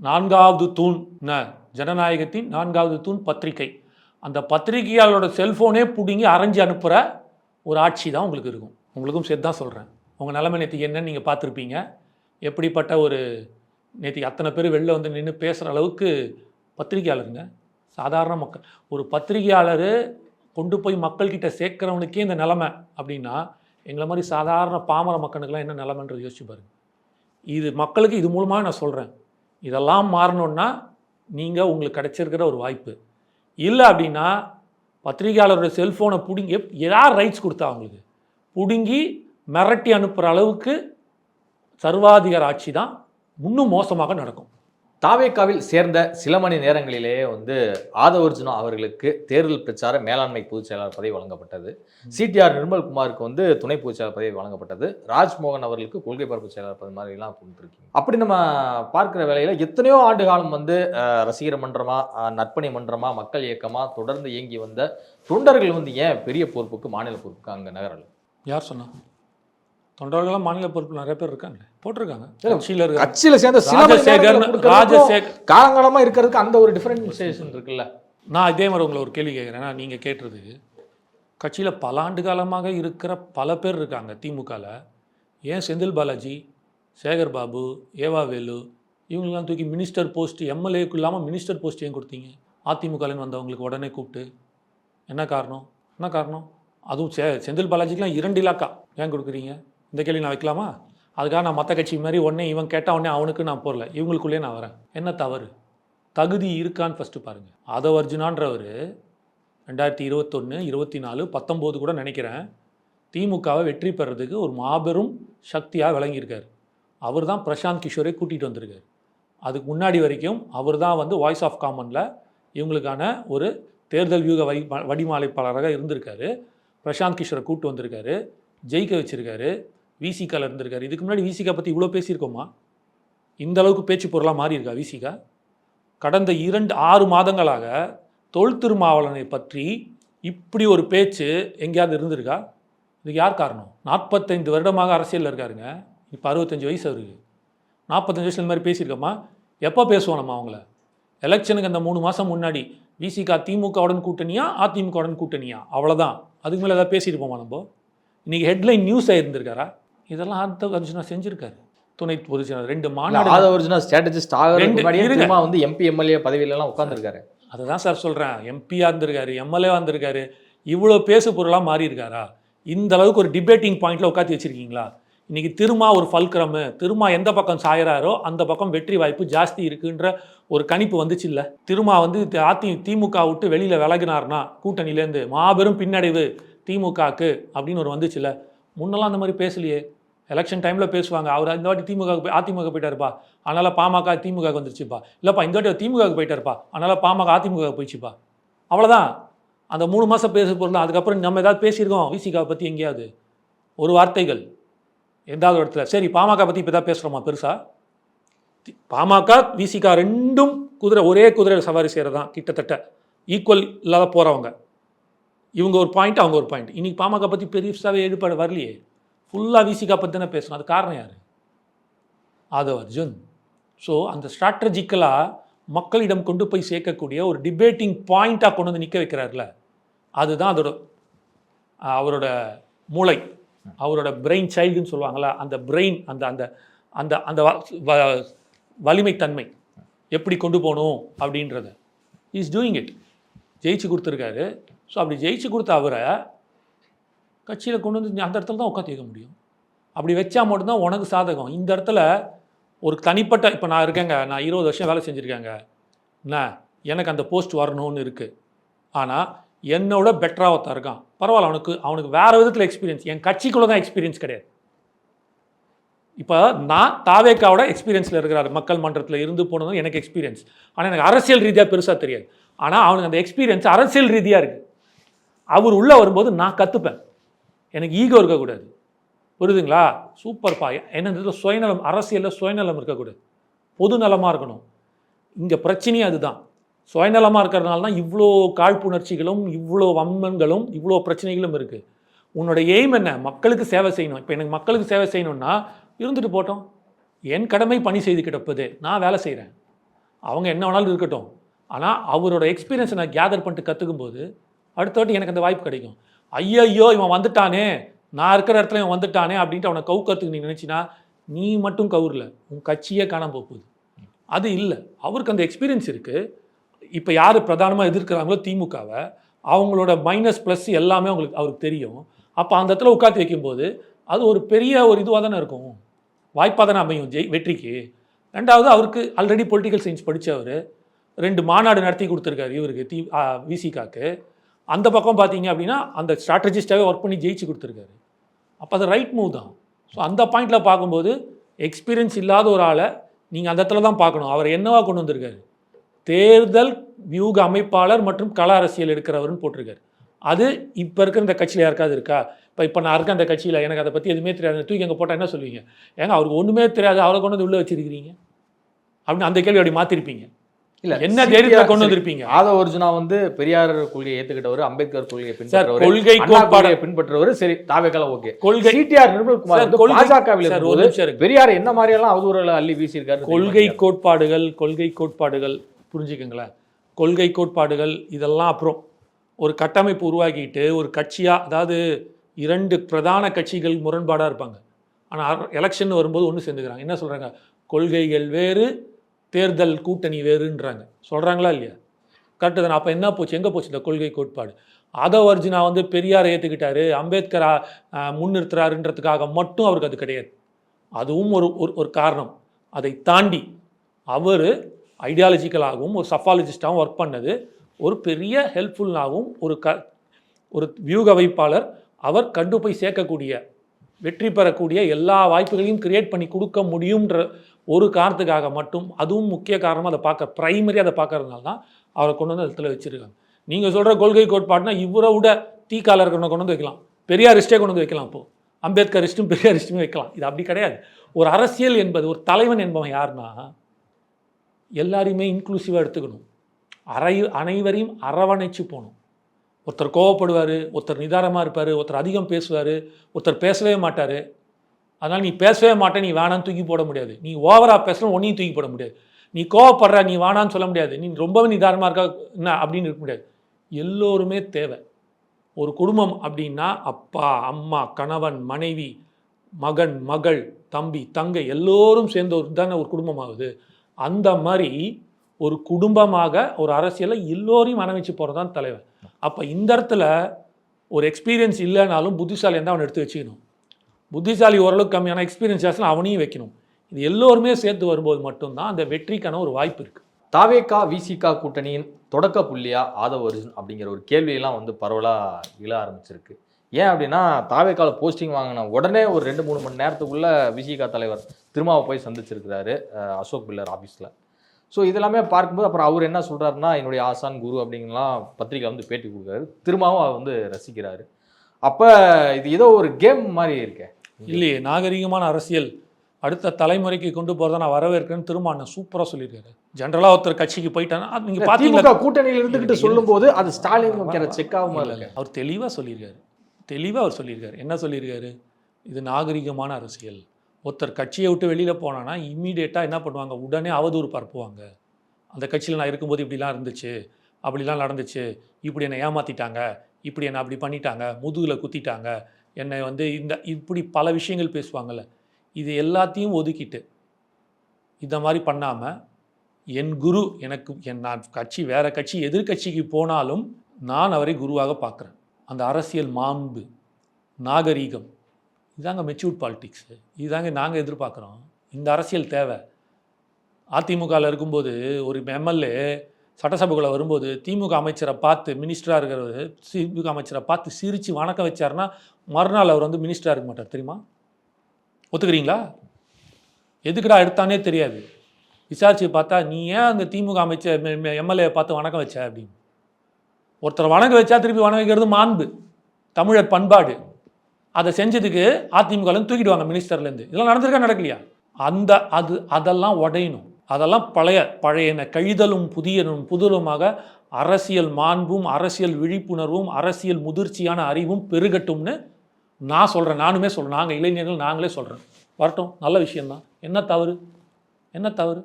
நான்காவது தூண் என்ன ஜனநாயகத்தின் நான்காவது தூண் பத்திரிகை. அந்த பத்திரிகையாளரோட செல்ஃபோனே பிடுங்கி அரைஞ்சி அனுப்புகிற ஒரு ஆட்சி தான் உங்களுக்கு இருக்கும். உங்களுக்கும் சேர்த்து தான் சொல்கிறேன் உங்கள் நிலைமை நேற்றுக்கு என்னன்னு நீங்கள் பார்த்துருப்பீங்க. எப்படிப்பட்ட ஒரு நேற்றுக்கு அத்தனை பேர் வெளில வந்து நின்று பேசுகிற அளவுக்கு பத்திரிகையாளருங்க. சாதாரண மக்கள். ஒரு பத்திரிகையாளர் கொண்டு போய் மக்கள்கிட்ட சேர்க்குறவனுக்கே இந்த நிலமை அப்படின்னா எங்களை மாதிரி சாதாரண பாமர மக்களுக்கெல்லாம் என்ன நிலமைன்றது யோசிச்சு பாருங்க. இது மக்களுக்கு இது மூலமாக நான் சொல்கிறேன் இதெல்லாம் மாறணும்னா நீங்கள் உங்களுக்கு கிடச்சிருக்கிற ஒரு வாய்ப்பு. இல்லை அப்படின்னா பத்திரிகையாளரோட செல்ஃபோனை பிடுங்கி யார் ரைட்ஸ் கொடுத்தா அவங்களுக்கு? பிடுங்கி மிரட்டி அனுப்புகிற அளவுக்கு சர்வாதிகார ஆட்சி தான் இன்னும் மோசமாக நடக்கும். தாவேக்காவில் சேர்ந்த சில மணி நேரங்களிலேயே வந்து ஆதவர்ஜுனா அவர்களுக்கு தேர்தல் பிரச்சார மேலாண்மை பொதுச் செயலாளர் பதவி வழங்கப்பட்டது. சிடிஆர் நிர்மல்குமாருக்கு வந்து துணை பொதுச் செயலாளர் பதவி வழங்கப்பட்டது. ராஜ்மோகன் அவர்களுக்கு கொள்கை பரப்பு செயலாளர் பதவி மாதிரி எல்லாம் கொடுத்துருக்கீங்க. அப்படி நம்ம பார்க்கிற வேளையில எத்தனையோ ஆண்டு காலம் வந்து ரசிகர் மன்றமா அஹ், நற்பணி மன்றமா மக்கள் இயக்கமா தொடர்ந்து இயங்கி வந்த தொண்டர்கள் வந்து ஏன் பெரிய பொறுப்புக்கு மாநில பொறுப்புக்கு அங்க நகரல? யார் சொன்னா? தொண்டர்கள்லாம் மாநில பொறுப்பு நிறைய பேர் இருக்காங்க போட்டிருக்காங்க. கட்சியில் இருக்க கட்சியில சேர்ந்த ராஜசேகர் ராஜசேகர். காலங்காலமா இருக்கிறதுக்கு அந்த ஒரு டிஃபரன்சியேஷன் இருக்குல்ல. நான் இதே மாதிரி உங்களை ஒரு கேள்வி கேட்குறேன். ஏன்னா நீங்கள் கேட்டுறது கட்சியில் பல ஆண்டு காலமாக இருக்கிற பல பேர் இருக்காங்க திமுகவில் ஏன் செந்தில் பாலாஜி சேகர் பாபு ஏவா வேலு இவங்கெல்லாம் தூக்கி மினிஸ்டர் போஸ்ட் எம்எல்ஏக்கு இல்லாமல் மினிஸ்டர் போஸ்ட் ஏன் கொடுத்தீங்க? அதிமுகலேருந்து வந்தவங்களுக்கு உடனே கூப்பிட்டு. என்ன காரணம்? என்ன காரணம்? அதுவும் சே செந்தில் பாலாஜிக்கெலாம் இரண்டு இலாக்கா ஏன் கொடுக்குறீங்க? இந்த கேள்வி நான் வைக்கலாமா? அதுக்காக நான் மற்ற கட்சி மாதிரி உடனே இவன் கேட்டால் உடனே அவனுக்கு நான் போடல இவங்களுக்குள்ளே நான் வரேன். என்ன தவறு? தகுதி இருக்கான்னு ஃபஸ்ட்டு பாருங்கள் ஆதவ அர்ஜுனான்றவர் ரெண்டாயிரத்தி இருபத்தொன்று இருபத்தி நாலு பத்தொம்போது கூட நினைக்கிறேன் திமுகவை வெற்றி பெறதுக்கு ஒரு மாபெரும் சக்தியாக விளங்கியிருக்கார். அவர் தான் பிரசாந்த் கிஷோரை கூட்டிகிட்டு வந்திருக்கார். அதுக்கு முன்னாடி வரைக்கும் அவர் தான் வந்து வாய்ஸ் ஆஃப் காமனில் இவங்களுக்கான ஒரு தேர்தல் வியூக வடி வடிமாலைப்பாளராக இருந்திருக்காரு. பிரசாந்த் கிஷோரை கூப்பிட்டு வந்திருக்காரு. ஜெயிக்க வச்சிருக்காரு. விசிகாவில் இருந்திருக்காரு. இதுக்கு முன்னாடி விசிகா பற்றி இவ்வளோ பேசியிருக்கோமா? இந்த அளவுக்கு பேச்சு பொருளாக மாறியிருக்கா விசிகா கடந்த இரண்டு ஆறு மாதங்களாக தொல் திருமாவளனை பற்றி இப்படி ஒரு பேச்சு எங்கேயாவது இருந்திருக்கா? இதுக்கு யார் காரணம்? நாற்பத்தைந்து வருடமாக அரசியலில் இருக்காருங்க. இப்போ அறுபத்தஞ்சு வயசு அவருக்கு. நாற்பத்தஞ்சு வயசுல இந்த மாதிரி பேசியிருக்கோமா? எப்போ பேசுவோம் நம்ம அவங்கள? எலெக்ஷனுக்கு அந்த மூணு மாதம் முன்னாடி விசிகா திமுகவுடன் கூட்டணியா அதிமுகவுடன் கூட்டணியா? அவ்வளோதான் அதுக்கு மேலே ஏதாவது பேசியிருப்போமா நம்ம? இன்றைக்கி ஹெட்லைன் நியூஸ் இருந்திருக்காரா? இதெல்லாம் ஆத்த அர்ஜுனா செஞ்சிருக்காரு. துணை பொதுச் செயலாளர். ரெண்டு மாநாடு ஆதவர்ஜுனா ஸ்ட்ராட்டஜிஸ்ட் ஆகிறதுக்கு வந்து எம்பி எம்எல்ஏ பதவியில எல்லாம் உட்கார்ந்துருக்காரு. அதுதான் சார் சொல்கிறேன் எம்பியாக இருந்திருக்காரு எம்எல்ஏவாக இருந்திருக்காரு. இவ்வளோ பேசு பொருளாக மாறி இருக்காரா? இந்த அளவுக்கு ஒரு டிபேட்டிங் பாயிண்ட்ல உட்காந்து வச்சிருக்கீங்களா? இன்னைக்கு திருமா ஒரு ஃபல்க்ரமு திருமா எந்த பக்கம் சாயறாரோ அந்த பக்கம் வெற்றி வாய்ப்பு ஜாஸ்தி இருக்குன்ற ஒரு கணிப்பு வந்துச்சு இல்லை? திருமா வந்து அதி திமுக விட்டு வெளியில் விலகினார்னா கூட்டணியிலேருந்து மாபெரும் பின்னடைவு திமுகக்கு அப்படின்னு ஒரு வந்துச்சுல்ல முன்னெல்லாம் அந்த மாதிரி பேசலையே. எலெக்ஷன் டைமில் பேசுவாங்க. அவர் இந்த வாட்டி திமுக போய் அதிமுக போயிட்டாருப்பா. அதனால் பாமக திமுக வந்துருச்சுப்பா. இல்லைப்பா இந்த வாட்டி திமுக போயிட்டாருப்பா. அதனால் பாமக அதிமுக போயிடுச்சுப்பா. அவ்வளோதான் அந்த மூணு மாதம் பேச பொருள் அதுக்கப்புறம் நம்ம ஏதாவது பேசியிருக்கோம். விசிகாவை பற்றி எங்கேயாவது. ஒரு வார்த்தைகள். எந்தாவது ஒரு இடத்துல. சரி பாமக பற்றி இப்போ தான் பேசுகிறோமா பெருசாக பாமக விசிகா ரெண்டும் குதிரை ஒரே குதிரை சவாரி செய்கிறது தான் கிட்டத்தட்ட. ஈக்குவல் இல்லாத போகிறவங்க இவங்க ஒரு பாயிண்ட் அவங்க ஒரு பாயிண்ட் இன்றைக்கி பாமக பற்றி பெருசாகவே ஈடுபாடு வரலையே. ஃபுல்லாக விசிகா பற்றி தானே பேசணும். அது காரணம் யார்? ஆதவ் அர்ஜுன். ஸோ அந்த ஸ்ட்ராட்டஜிக்கலாக மக்களிடம் கொண்டு போய் சேர்க்கக்கூடிய ஒரு டிபேட்டிங் பாயிண்ட்டாக கொண்டு வந்து நிற்க வைக்கிறார்ல அதுதான் அதோட அவரோட மூளை. அவரோட பிரெயின் சைல்டுன்னு சொல்லுவாங்களா அந்த பிரெயின் அந்த அந்த அந்த அந்த வ- வலிமைத்தன்மை எப்படி கொண்டு போகணும் அப்படின்றத. இஸ் டூயிங் இட் ஜெயிச்சு கொடுத்துருக்காரு. ஸோ அப்படி ஜெயிச்சு கொடுத்த அவரை கட்சியில் கொண்டு வந்து அந்த இடத்துல தான் உட்காந்து வைக்க முடியும். அப்படி வச்சா மட்டும்தான் உனக்கு சாதகம். இந்த இடத்துல ஒரு தனிப்பட்ட இப்போ நான் இருக்கேங்க நான் இருபது வருஷம் வேலை செஞ்சுருக்கேங்க. என்ன? எனக்கு அந்த போஸ்ட் வரணும்னு இருக்குது ஆனால் என்னோட பெட்டராக ஒருத்தன் இருக்கான். பரவாயில்ல அவனுக்கு அவனுக்கு வேறு விதத்தில் எக்ஸ்பீரியன்ஸ் என் கட்சிக்குள்ளே தான் எக்ஸ்பீரியன்ஸ் கிடையாது. இப்போ நான் தாவேக்காவோட எக்ஸ்பீரியன்ஸில் இருக்கிறார். மக்கள் மன்றத்தில் இருந்து போனதும் எனக்கு எக்ஸ்பீரியன்ஸ் ஆனால் எனக்கு அரசியல் ரீதியாக பெருசாக தெரியாது. ஆனால் அவனுக்கு அந்த எக்ஸ்பீரியன்ஸ் அரசியல் ரீதியாக இருக்குது அவர் உள்ளே வரும்போது நான் கற்றுப்பேன் எனக்கு ஈகோ இருக்கக்கூடாது. புரியுதுங்களா? சூப்பர்ப்பா என்னன்றது சுயநலம் அரசியலில் சுயநலம் இருக்கக்கூடாது. பொது நலமாக இருக்கணும். இங்கே பிரச்சனையே அதுதான். சுயநலமாக இருக்கிறதுனால தான் இவ்வளோ காழ்ப்புணர்ச்சிகளும் இவ்வளோ வம்மன்களும் இவ்வளோ பிரச்சனைகளும் இருக்குது உன்னோட எய்ம் என்ன? மக்களுக்கு சேவை செய்யணும். இப்போ எனக்கு மக்களுக்கு சேவை செய்யணும்னா இருந்துட்டு போட்டோம். என் கடமை பணி செய்து கிடப்பது. நான் வேலை செய்கிறேன் அவங்க என்ன வேணாலும் இருக்கட்டும். ஆனால் அவரோட எக்ஸ்பீரியன்ஸை நான் கேதர் பண்ணிட்டு கற்றுக்கும் போது அடுத்த வாட்டி எனக்கு அந்த வாய்ப்பு கிடைக்கும். ஐயையோ இவன் வந்துட்டானே. நான் இருக்கிற இடத்துல இவன் வந்துட்டானே அப்படின்ட்டு அவனை கவுக்கிறதுக்கு நீ நினச்சினா நீ மட்டும் கவுரல உன் கட்சியே காணாம போகுது அது இல்லை. அவருக்கு அந்த எக்ஸ்பீரியன்ஸ் இருக்குது இப்போ யார் பிரதானமாக எதிர்க்கிறாங்களோ திமுகவை அவங்களோட மைனஸ் ப்ளஸ் எல்லாமே அவங்களுக்கு அவருக்கு தெரியும். அப்போ அந்த இடத்துல உட்காந்து வைக்கும்போது அது ஒரு பெரிய ஒரு இதுவாக தானே இருக்கும். வாய்ப்பாக தானே அமையும் ஜெய் வெற்றிக்கு. ரெண்டாவது அவருக்கு ஆல்ரெடி பொலிட்டிக்கல் சயின்ஸ் படித்தவர் ரெண்டு மாநாடு நடத்தி கொடுத்துருக்காரு இவருக்கு தி விசிகாக்கு அந்த பக்கம் பார்த்தீங்க அப்படின்னா அந்த ஸ்ட்ராட்டஜிஸ்டாகவே ஒர்க் பண்ணி ஜெயிச்சு கொடுத்துருக்காரு. அப்போ அது ரைட் மூவ் தான். ஸோ அந்த பாயிண்டில் பார்க்கும்போது எக்ஸ்பீரியன்ஸ் இல்லாத ஒரு ஆளை நீங்கள் அந்த இடத்துல தான் பார்க்கணும். அவர் என்னவா கொண்டு வந்திருக்காரு? தேர்தல் வியூக அமைப்பாளர் மற்றும் கள அரசியல் எடுக்கிறவர்னு போட்டிருக்காரு. அது இப்போ இருக்கிற இந்த கட்சியில் யாருக்காவது இருக்கா? இப்போ இப்போ நான் இருக்க அந்த கட்சியில். எனக்கு அதை பற்றி எதுவுமே தெரியாது. தூக்கி அங்கே போட்டால் என்ன சொல்லுவீங்க ஏங்க அவருக்கு ஒன்றுமே தெரியாது. அவரை கொண்டு வந்து உள்ளே வச்சிருக்கிறீங்க. அப்படின்னு அந்த கேள்வி அப்படி மாற்றிருப்பீங்க இல்ல என்ன தைரியத்தில் கொண்டு வந்திருப்பீங்க? ஆதவ அர்ஜுனா வந்து பெரியார் கொள்கையை ஏத்துக்கிட்டவர் அம்பேத்கர் கொள்கையை பின்பற்றவர் கொள்கை கோட்பாடு. பின்பற்றவர் சரி தாவேக்கால ஓகே. கொள்கை சிடிஆர் நிர்மல்குமார் பாஜகவில். பெரியார் என்ன மாதிரி எல்லாம் அவதூறுகளை அள்ளி வீசியிருக்காரு கொள்கை கோட்பாடுகள் கொள்கை கோட்பாடுகள் புரிஞ்சுக்கங்களேன். கொள்கை கோட்பாடுகள் இதெல்லாம் அப்புறம். ஒரு கட்டமைப்பு உருவாக்கிட்டு ஒரு கட்சியாக அதாவது இரண்டு பிரதான கட்சிகள் முரண்பாடாக இருப்பாங்க. ஆனால் எலெக்ஷன் வரும்போது ஒன்று சேர்ந்துக்கிறாங்க. என்ன சொல்கிறாங்க கொள்கைகள் வேறு தேர்தல் கூட்டணி வேறுன்றாங்க. சொல்கிறாங்களா இல்லையா? கரெக்டு தானே. அப்போ என்ன போச்சு? எங்கே போச்சு இந்த கொள்கை கோட்பாடு? அதை வர்ஜினா வந்து பெரியாரை ஏற்றுக்கிட்டாரு அம்பேத்கரா முன்னிறுத்துறாருன்றதுக்காக மட்டும் அவருக்கு அது கிடையாது. அதுவும் ஒரு ஒரு ஒரு காரணம். அதை தாண்டி அவர் ஐடியாலஜிக்கலாகவும் ஒரு சஃபாலஜிஸ்டாகவும் ஒர்க் பண்ணது ஒரு பெரிய ஹெல்ப்ஃபுல்லாகவும் ஒரு க ஒரு வியூக வைப்பாளர் அவர் கண்டு போய் சேர்க்கக்கூடிய வெற்றி பெறக்கூடிய எல்லா வாய்ப்புகளையும் கிரியேட் பண்ணி கொடுக்க முடியுன்ற ஒரு காரணத்துக்காக மட்டும் அதுவும் முக்கிய காரணமாக அதை பார்க்க ப்ரைமரியாக அதை பார்க்கறதுனால தான் அவரை கொண்டு வந்து இடத்துல வச்சுருக்காங்க. நீங்கள் சொல்கிற கொள்கை கோட்பாடுனா இவரை விட தீக்கால இருக்கிறவனை கொண்டு வந்து வைக்கலாம். பெரியாரிஸ்டே கொண்டு வந்து வைக்கலாம் இப்போது அம்பேத்கரிஸ்ட்டும் பெரியாரிஸ்ட்டும் வைக்கலாம். இது அப்படி கிடையாது. ஒரு அரசியல் என்பது ஒரு தலைவன் என்பவன் யாருன்னா எல்லாரையுமே இன்க்ளூசிவாக எடுத்துக்கணும். அரை அனைவரையும் அரவணைச்சு போகணும். ஒருத்தர் கோவப்படுவார் ஒருத்தர் நிதானமாக இருப்பார் ஒருத்தர் அதிகம் பேசுவார் ஒருத்தர் பேசவே மாட்டார். அதனால் நீ பேசவே மாட்டேன் நீ வேணான்னு தூக்கி போட முடியாது. நீ ஓவராக பேசணும் ஒன்றையும் தூக்கி போட முடியாது. நீ கோவப்படுற நீ வேணான்னு சொல்ல முடியாது. நீ ரொம்பவே நிதானமாக இருக்கா என்ன அப்படின்னு இருக்க முடியாது. எல்லோருமே தேவை. ஒரு குடும்பம் அப்படின்னா அப்பா அம்மா கணவன் மனைவி மகன் மகள் தம்பி தங்கை எல்லோரும் சேர்ந்த ஒரு தானே ஒரு குடும்பமாகுது. அந்த மாதிரி ஒரு குடும்பமாக ஒரு அரசியலை எல்லோரையும் அணைவச்சு போகிறது தான் தலைவர் அப்போ இந்த இடத்துல ஒரு எக்ஸ்பீரியன்ஸ் இல்லைனாலும் புத்திசாலியாக இருந்தால் அவனை எடுத்து வச்சுக்கணும். புத்திசாலி ஓரளவுக்கு கம்மியான எக்ஸ்பீரியன்ஸ் ஆச்சுன்னா அவனையும் வைக்கணும். இது எல்லோருமே சேர்த்து வரும்போது மட்டும்தான் அந்த வெற்றிக்கான ஒரு வாய்ப்பு இருக்குது தாவேக்கா விசிகா கூட்டணியின் தொடக்க புள்ளியா ஆதவ அர்ஜுன் அப்படிங்கிற ஒரு கேள்வியெல்லாம் வந்து பரவலாக இழ ஆரம்பிச்சிருக்கு. ஏன் அப்படின்னா தாவேக்கால போஸ்டிங் வாங்கின உடனே ஒரு ரெண்டு மூணு மணி நேரத்துக்குள்ளே விசிகா தலைவர் திருமாவை போய் சந்திச்சிருக்கிறாரு அசோக் பில்லர் ஆஃபீஸில் ஸோ இதெல்லாமே பார்க்கும்போது அப்புறம் அவர் என்ன சொல்கிறாருன்னா என்னுடைய ஆசான் குரு அப்படிங்கலாம் பத்திரிக்கை வந்து பேட்டி கொடுக்குறாரு. திருமாவும் அவர் வந்து ரசிக்கிறாரு. அப்போ இது ஏதோ ஒரு கேம் மாதிரி இருக்கே. இல்லையே நாகரிகமான அரசியல் அடுத்த தலைமுறைக்கு கொண்டு போகிறத நான் வரவேற்கிறேன்னு திரும்ப சூப்பராக சொல்லியிருக்காரு. ஜென்ரலாக ஒருத்தர் கட்சிக்கு போயிட்டானா அது நீங்கள் பார்த்தீங்களா கூட்டணியில் இருந்துகிட்டு சொல்லும்போது அது ஸ்டாலின் இல்ல, இல்ல. அவர் தெளிவாக சொல்லியிருக்காரு. தெளிவாக அவர் சொல்லியிருக்காரு. என்ன சொல்லியிருக்காரு? இது நாகரிகமான அரசியல். ஒருத்தர் கட்சியை விட்டு வெளியில் போனான்னா இம்மீடியட்டாக என்ன பண்ணுவாங்க? உடனே அவதூறு பரப்புவாங்க. அந்த கட்சியில் நான் இருக்கும்போது இப்படிலாம் இருந்துச்சு அப்படிலாம் நடந்துச்சு இப்படி என்னை ஏமாற்றிட்டாங்க இப்படி என்னை அப்படி பண்ணிட்டாங்க முதுகில் குத்திட்டாங்க என்னை வந்து இந்த இப்படி பல விஷயங்கள் பேசுவாங்கள்ல இது எல்லாத்தையும் ஒதுக்கிட்டு இந்த மாதிரி பண்ணாமல் என் குரு எனக்கு என் நான் கட்சி வேறு கட்சி எதிர்க்கட்சிக்கு போனாலும் நான் அவரை குருவாக பார்க்குறேன். அந்த அரசியல் மாண்பு நாகரீகம் இதாங்க மெச்சூர்ட் பாலிட்டிக்ஸு இதுதாங்க நாங்கள் எதிர்பார்க்குறோம். இந்த அரசியல் தேவை. அதிமுகவில் இருக்கும்போது ஒரு எம்எல்ஏ சட்டசபைக்குள்ளே வரும்போது திமுக அமைச்சரை பார்த்து மினிஸ்டராக இருக்கிறவர் திமுக அமைச்சரை பார்த்து சிரித்து வணக்கம் வச்சார்னா மறுநாள் அவர் வந்து மினிஸ்டராக இருக்க மாட்டார் தெரியுமா? ஒத்துக்கிறீங்களா? எதுக்குடா எடுத்தானே தெரியாது. விசாரிச்சு பார்த்தா நீ ஏன் அந்த திமுக அமைச்சர் எம்எல்ஏ பார்த்து வணக்கம் வச்ச? அப்படின்னு. ஒருத்தர் வணக்கம் வச்சா திருப்பி வணக்கம் வைக்கிறது மாண்பு தமிழர் பண்பாடு. அதை செஞ்சதுக்கு அதிமுகலேருந்து தூக்கிடுவாங்க மினிஸ்டர்லேருந்து இதெல்லாம் நடந்திருக்கா நடக்கலையா? அந்த அது அதெல்லாம் உடையணும். அதெல்லாம் பழைய பழையன கழிதலும் புதியனும் புதுலுமாக அரசியல் மாண்பும் அரசியல் விழிப்புணர்வும் அரசியல் முதிர்ச்சியான அறிவும் பெருகட்டும்னு நான் சொல்கிறேன் நானுமே சொல்கிறேன் நாங்கள் இளைஞர்கள் நாங்களே சொல்கிறேன் வரட்டும். நல்ல விஷயந்தான் என்ன தவறு? என்ன தவறு?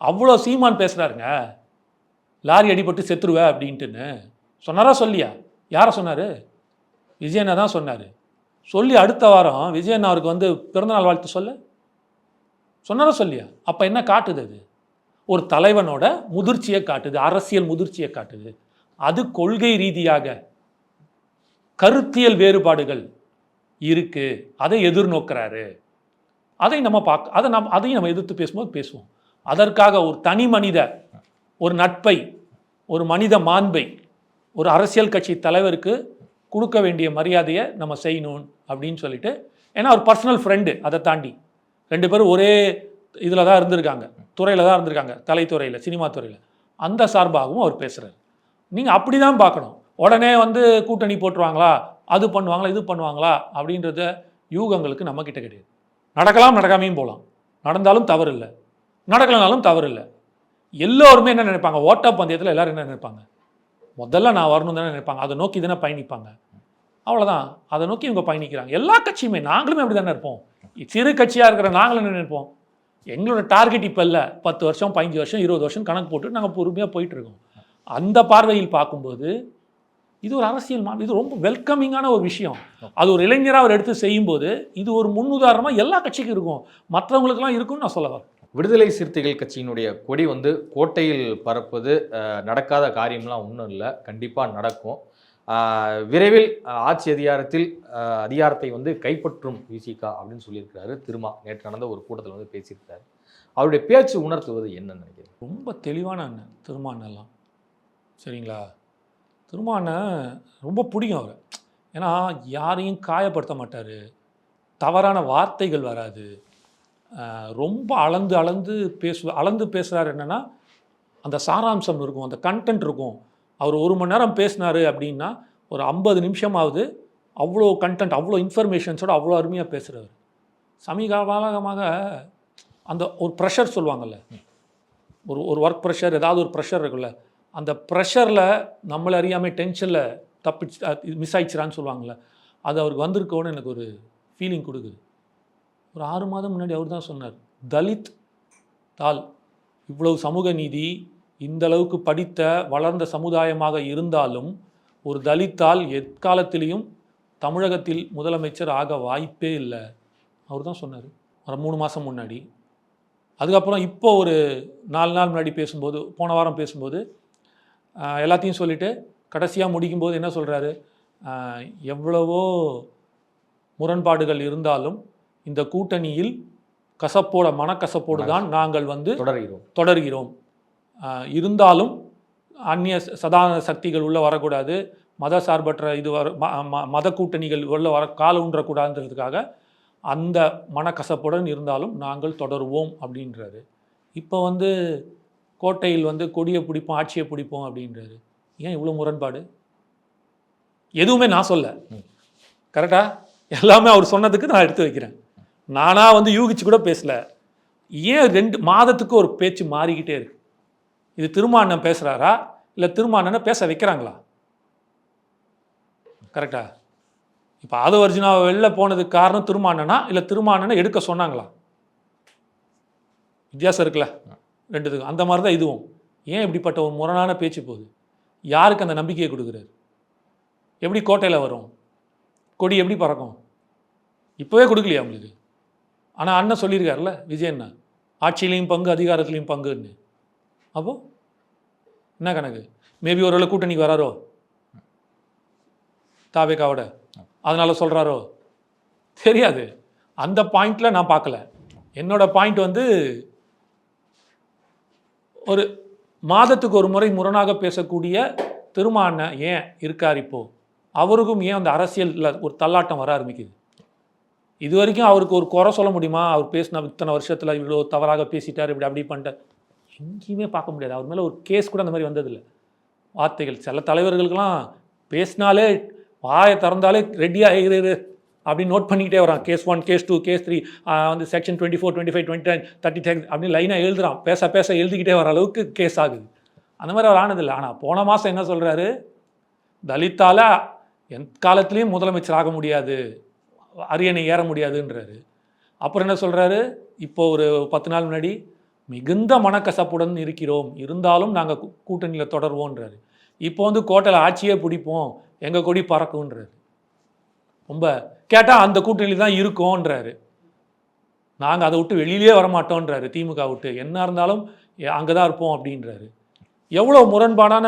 அவ்வளோ சீமான் பேசுகிறாருங்க லாரி அடிபட்டு செத்துருவே அப்படின்ட்டுன்னு. சொன்னாரா சொல்லியா? யாரை சொன்னார்? விஜயண்ணா தான் சொன்னார். சொல்லி அடுத்த வாரம் விஜயண்ணா அவருக்கு வந்து பிறந்தநாள் வாழ்த்து சொல்ல. சொன்னாரா சொல்லியா? அப்போ என்ன காட்டுது அது? ஒரு தலைவனோட முதிர்ச்சியை காட்டுது அரசியல் முதிர்ச்சியை காட்டுது. அது கொள்கை ரீதியாக கருத்தியல் வேறுபாடுகள் இருக்கு. அதை எதிர்நோக்கிறாரு. அதை நம்ம பார்க்க அதை நம்ம அதையும் நம்ம எதிர்த்து பேசும்போது பேசுவோம். அதற்காக ஒரு தனி மனித ஒரு நட்பை ஒரு மனித மாண்பை ஒரு அரசியல் கட்சி தலைவருக்கு கொடுக்க வேண்டிய மரியாதையை நம்ம செய்யணும் அப்படின்னு சொல்லிட்டு ஏன்னா ஒரு பர்சனல் ஃப்ரெண்டு அதை தாண்டி. ரெண்டு பேரும் ஒரே இதில் தான் இருந்திருக்காங்க. துறையில் தான் இருந்திருக்காங்க. கலைத்துறையில் சினிமா துறையில். அந்த சார்பாகவும் அவர் பேசுகிறார் நீங்கள் அப்படி தான் பார்க்கணும். உடனே வந்து கூட்டணி போட்டுருவாங்களா? அது பண்ணுவாங்களா? இது பண்ணுவாங்களா? அப்படின்றத யூகங்களுக்கு நம்ம கிடையாது. நடக்கலாம் நடக்காமையும் போகலாம். நடந்தாலும் தவறு இல்லை நடக்கலனாலும் தவறு இல்லை எல்லோருமே என்ன நினைப்பாங்க? ஓட்டப்பந்தயத்தில் எல்லாரும் என்ன நினைப்பாங்க? முதல்ல நான் வரணும் தானே நினைப்பாங்க. அதை நோக்கி தானே பயணிப்பாங்க. அவ்வளோதான் அதை நோக்கி இவங்க பயணிக்கிறாங்க. எல்லா கட்சியுமே நாங்களுமே அப்படி தானே இருப்போம். சிறு கட்சியாக இருக்கிற நாங்களும் நினைப்போம்? எங்களோட டார்கெட் இப்போ இல்லை. பத்து வருஷம் பதினஞ்சு வருஷம் இருபது வருஷம் கணக்கு போட்டு நாங்கள் பொறுமையாக போயிட்டுருக்கோம் அந்த பார்வையில் பார்க்கும்போது இது ஒரு அரசியல் மா இது ரொம்ப வெல்கமிங்கான ஒரு விஷயம். அது ஒரு இளைஞராக அவர் எடுத்து செய்யும்போது இது ஒரு முன்னுதாரணமாக எல்லா கட்சிக்கும் இருக்கும். மற்றவங்களுக்கெல்லாம் இருக்கும்னு நான் சொல்ல வரேன். விடுதலை சிறுத்தைகள் கட்சியினுடைய கொடி வந்து கோட்டையில் பறப்பது நடக்காத காரியம்லாம் ஒன்றும் இல்லை. கண்டிப்பாக நடக்கும். விரைவில் ஆட்சி அதிகாரத்தில் அதிகாரத்தை வந்து கைப்பற்றும் விசிகா அப்படின்னு சொல்லியிருக்கிறாரு. திருமா நேற்று நடந்த ஒரு கூட்டத்தில் வந்து பேசியிருக்காரு அவருடைய பேச்சு உணர்த்துவது என்னன்னு நினைக்கிறேன் ரொம்ப தெளிவான அண்ணன் திருமானெல்லாம் சரிங்களா? திருமான ரொம்ப பிடிக்கும் அவர். ஏன்னா யாரையும் காயப்படுத்த மாட்டார். தவறான வார்த்தைகள் வராது. ரொம்ப அளந்து அளந்து பேசு அளந்து பேசுகிறார் என்னென்னா அந்த சாராம்சம் இருக்கும் அந்த கண்டென்ட் இருக்கும். அவர் ஒரு மணி நேரம் பேசினார் அப்படின்னா ஒரு ஐம்பது நிமிஷமாவது அவ்வளோ கண்டென்ட் அவ்வளோ இன்ஃபர்மேஷன்ஸோட அவ்வளோ அருமையாக பேசுகிறவர் சமீபகாலமாக அந்த ஒரு ப்ரெஷர் சொல்லுவாங்கல்ல ஒரு ஒரு ஒர்க் ப்ரெஷர் ஏதாவது ஒரு ப்ரெஷர் இருக்குல்ல அந்த ப்ரெஷரில் நம்மளை அறியாமல் டென்ஷனில் தப்பிச்சு மிஸ் ஆயிடுச்சுறான்னு சொல்லுவாங்கள்ல அது அவருக்கு வந்திருக்கோன்னு எனக்கு ஒரு ஃபீலிங் கொடுக்குது. ஒரு ஆறு மாதம் முன்னாடி அவர் தான் சொன்னார் தலித் தால் இவ்வளவு சமூக நீதி இந்த அளவுக்கு படித்த வளர்ந்த சமுதாயமாக இருந்தாலும் ஒரு தலித்தால் எக்காலத்திலையும் தமிழகத்தில் முதலமைச்சர் ஆக வாய்ப்பே இல்லை. அவர் தான் சொன்னார். ஒரு மூணு மாதம் முன்னாடி. அதுக்கப்புறம் இப்போ ஒரு நாலு நாள் முன்னாடி பேசும்போது போன வாரம் பேசும்போது எல்லாத்தையும் சொல்லிவிட்டு கடைசியாக முடிக்கும்போது என்ன சொல்கிறாரு எவ்வளவோ முரண்பாடுகள் இருந்தாலும் இந்த கூட்டணியில் கசப்போட மனக்கசப்போடு தான் நாங்கள் வந்து தொடர்கிறோம். தொடர்கிறோம். இருந்தாலும் அந்நிய ச- சதான சக்திகள் உள்ள வரக்கூடாது. மத சார்பற்ற இது வர மத கூட்டணிகள் உள்ள வர கால ஊன்றக்கூடாதுன்றதுக்காக அந்த மனக்கசப்புடன் இருந்தாலும் நாங்கள் தொடருவோம் அப்படின்றாரு. இப்போ வந்து கோட்டையில் வந்து கொடியை பிடிப்போம் ஆட்சியை பிடிப்போம் அப்படின்றாரு. ஏன் இவ்வளோ முரண்பாடு? எதுவுமே நான் சொல்ல. ம். கரெக்டா? எல்லாமே அவர் சொன்னதுக்கு நான் எடுத்து வைக்கிறேன். நானாக வந்து யூகிச்சு கூட பேசல. ஏன் ரெண்டு மாதத்துக்கு ஒரு பேச்சு மாறிக்கிட்டே இருக்கு? இது திருமாண்ணன் பேசுகிறாரா இல்லை திருமாண்ணனை பேச வைக்கிறாங்களா? கரெக்டா இப்போ ஆதவர்ஜுனாவை வெளில போனதுக்கு காரணம் திருமாண்ணனா இல்லை திருமாண்ணனை எடுக்க சொன்னாங்களா? வித்தியாசம் இருக்குல்ல. ரெண்டுத்துக்கும் அந்த மாதிரி தான் இதுவும். ஏன் இப்படிப்பட்ட ஒரு முரணான பேச்சு போகுது? யாருக்கு அந்த நம்பிக்கையை கொடுக்குறாரு? எப்படி கோட்டையில் வரும்? கொடி எப்படி பறக்கும்? இப்போவே கொடுக்கலையா உங்களுக்கு? ஆனால் அண்ணன் சொல்லியிருக்காருல்ல விஜயண்ணா ஆட்சியிலையும் பங்கு அதிகாரத்துலேயும் பங்குன்னு. அப்போ? என்ன கணக்கு? மேபி ஒரு வேளை கூட்டணிக்கு வராரோ? தாவேக்காவோட அதனால சொல்கிறாரோ தெரியாது. அந்த பாயிண்டில் நான் பார்க்கல. என்னோட பாயிண்ட் வந்து ஒரு மாதத்துக்கு ஒரு முறை முரணாக பேசக்கூடிய திருமான ஏன் இருக்கார் இப்போது அவருக்கும் ஏன் அந்த அரசியலில் ஒரு தள்ளாட்டம் வர ஆரம்பிக்குது? இது வரைக்கும் அவருக்கு ஒரு குறை சொல்ல முடியுமா? அவர் பேசின இத்தனை வருஷத்தில் இவ்வளோ தவறாக பேசிட்டார் இப்படி அப்படி பண்ணிட்டார். எங்கேயுமே பார்க்க முடியாது. அவர் மேலே ஒரு கேஸ் கூட அந்த மாதிரி வந்ததில்லை. வார்த்தைகள் சில தலைவர்களுக்கெல்லாம் பேசினாலே வாயை திறந்தாலே ரெடியாக இரு அப்படின்னு நோட் பண்ணிக்கிட்டே வரான். Case one case two case three வந்து section twenty four twenty five twenty nine thirty ten அப்படின்னு லைனாக எழுதுறான். பேச பேச எழுதிக்கிட்டே வர அளவுக்கு கேஸ் ஆகுது. அந்த மாதிரி அவர் ஆனதில்லை. ஆனால் போன மாதம் என்ன சொல்கிறாரு தலித்தால் எந்த காலத்துலேயும் முதலமைச்சர் ஆக முடியாது. அரியணை ஏற முடியாதுன்றாரு. அப்புறம் என்ன சொல்கிறாரு இப்போ ஒரு பத்து நாள் முன்னாடி மிகுந்த மனக்கசப்புடன் இருக்கிறோம். இருந்தாலும் நாங்கள் கூட்டணியில் தொடர்வோன்றாரு. இப்போ வந்து கோட்டையில் ஆட்சியே பிடிப்போம். எங்கள் கொடி பறக்கும்ன்றாரு. ரொம்ப கேட்டால் அந்த கூட்டணியில் தான் இருக்கோன்றாரு. நாங்கள் அதை விட்டு வெளியிலே வரமாட்டோன்றாரு திமுக விட்டு. என்ன இருந்தாலும் அங்கே தான் இருப்போம் அப்படின்றாரு. எவ்வளோ முரண்பாடான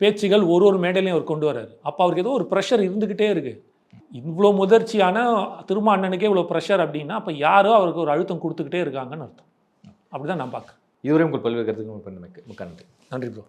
பேச்சுகள் ஒரு ஒரு மேடையிலையும் அவர் கொண்டு வர்றாரு. அப்போ அவருக்கு ஏதோ ஒரு ப்ரெஷர் இருந்துக்கிட்டே இருக்கு. இவ்வளோ முதிர்ச்சியான திரும்ப அண்ணனுக்கே இவ்வளோ ப்ரெஷர் அப்படின்னா அப்போ யாரோ அவருக்கு ஒரு அழுத்தம் கொடுத்துக்கிட்டே இருக்காங்கன்னு அர்த்தம். அப்படி தான் நான் பார்க்குறேன். இதுவரை உங்கள் பல்வேறு கருத்துக்கள் மிக்க நன்றி. நன்றி ப்ரோ